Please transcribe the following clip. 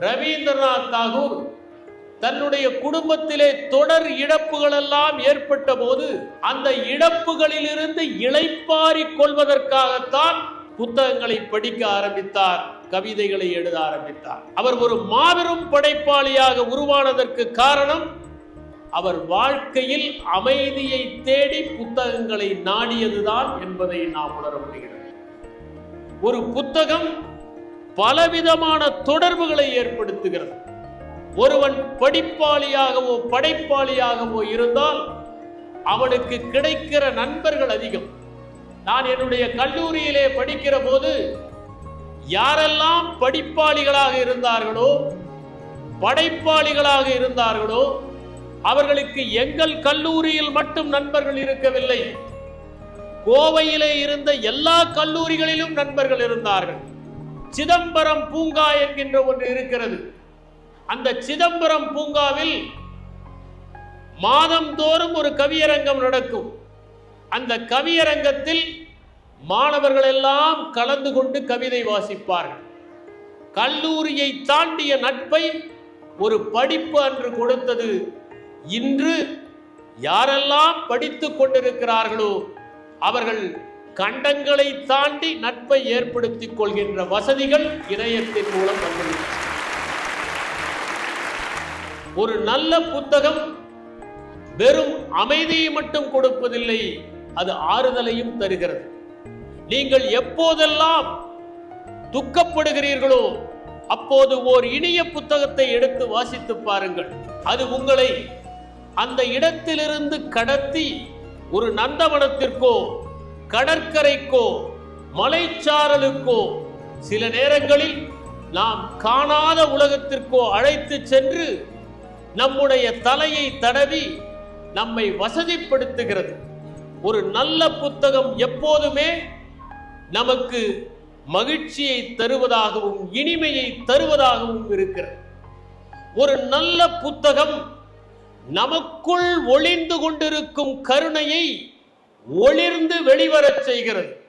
ரவீந்திரநாத் தாகூர் தன்னுடைய குடும்பத்திலே தொடர் இழப்புகள் எல்லாம் ஏற்பட்ட போது அந்த இழப்புகளிலிருந்து இளைப்பாறிக் கொள்வதற்காகத்தான் புத்தகங்களை படிக்க ஆரம்பித்தார் கவிதைகளை எழுத ஆரம்பித்தார். அவர் ஒரு மாபெரும் படைப்பாளியாக உருவானதற்கு காரணம் அவர் வாழ்க்கையில் அமைதியை தேடி புத்தகங்களை நாடியதுதான் என்பதை நாம் உணர முடிகிறது. ஒரு புத்தகம் பலவிதமான தொடர்புகளை ஏற்படுத்துகிறது. ஒருவன் படிப்பாளியாகவோ படைப்பாளியாகவோ இருந்தால் அவனுக்கு கிடைக்கிற நண்பர்கள் அதிகம். நான் என்னுடைய கல்லூரியிலே படிக்கிற போது யாரெல்லாம் படிப்பாளிகளாக இருந்தார்களோ படைப்பாளிகளாக இருந்தார்களோ அவர்களுக்கு எங்கள் கல்லூரியில் மட்டும் நண்பர்கள் இருக்கவில்லை. கோவையிலே இருந்த எல்லா கல்லூரிகளிலும் நண்பர்கள் இருந்தார்கள். சிதம்பரம் பூங்கா என்கின்ற ஒன்று இருக்கிறது. அந்த சிதம்பரம் பூங்காவில் மாதந்தோறும் ஒரு கவியரங்கம் நடக்கும். அந்த கவியரங்கத்தில் மாணவர்கள் எல்லாம் கலந்து கொண்டு கவிதை வாசிப்பார்கள். கல்லூரியை தாண்டிய நட்பை ஒரு படிப்பு அன்று கொடுத்தது. இன்று யாரெல்லாம் படித்துக் கொண்டிருக்கிறார்களோ அவர்கள் கண்டங்களை தாண்டி நட்பை ஏற்படுத்திக் கொள்கின்ற வசதிகள் இணையத்தின் மூலம் வந்துள்ளன. ஒரு நல்ல புத்தகம் வெறும் அமைதியை மட்டும் கொடுப்பதில்லை அது ஆறுதலையும் தருகிறது. நீங்கள் எப்போதெல்லாம் துக்கப்படுகிறீர்களோ அப்போது ஓர் இனிய புத்தகத்தை எடுத்து வாசித்து பாருங்கள். அது உங்களை அந்த இடத்திலிருந்து கடத்தி ஒரு நந்தவனத்திற்கோ கடற்கரைக்கோ மலைச்சாரலுக்கோ சில நேரங்களில் நாம் காணாத உலகத்திற்கோ அழைத்து சென்று நம்முடைய தலையை தடவி நம்மை வசதிப்படுத்துகிறது. ஒரு நல்ல புத்தகம் எப்போதுமே நமக்கு மகிழ்ச்சியை தருவதாகவும் இனிமையை தருவதாகவும் இருக்கிறது. ஒரு நல்ல புத்தகம் நமக்குள் ஒளிந்து கொண்டிருக்கும் கருணையை ஒளிர்ந்து வெளிவரச் செய்கிறது.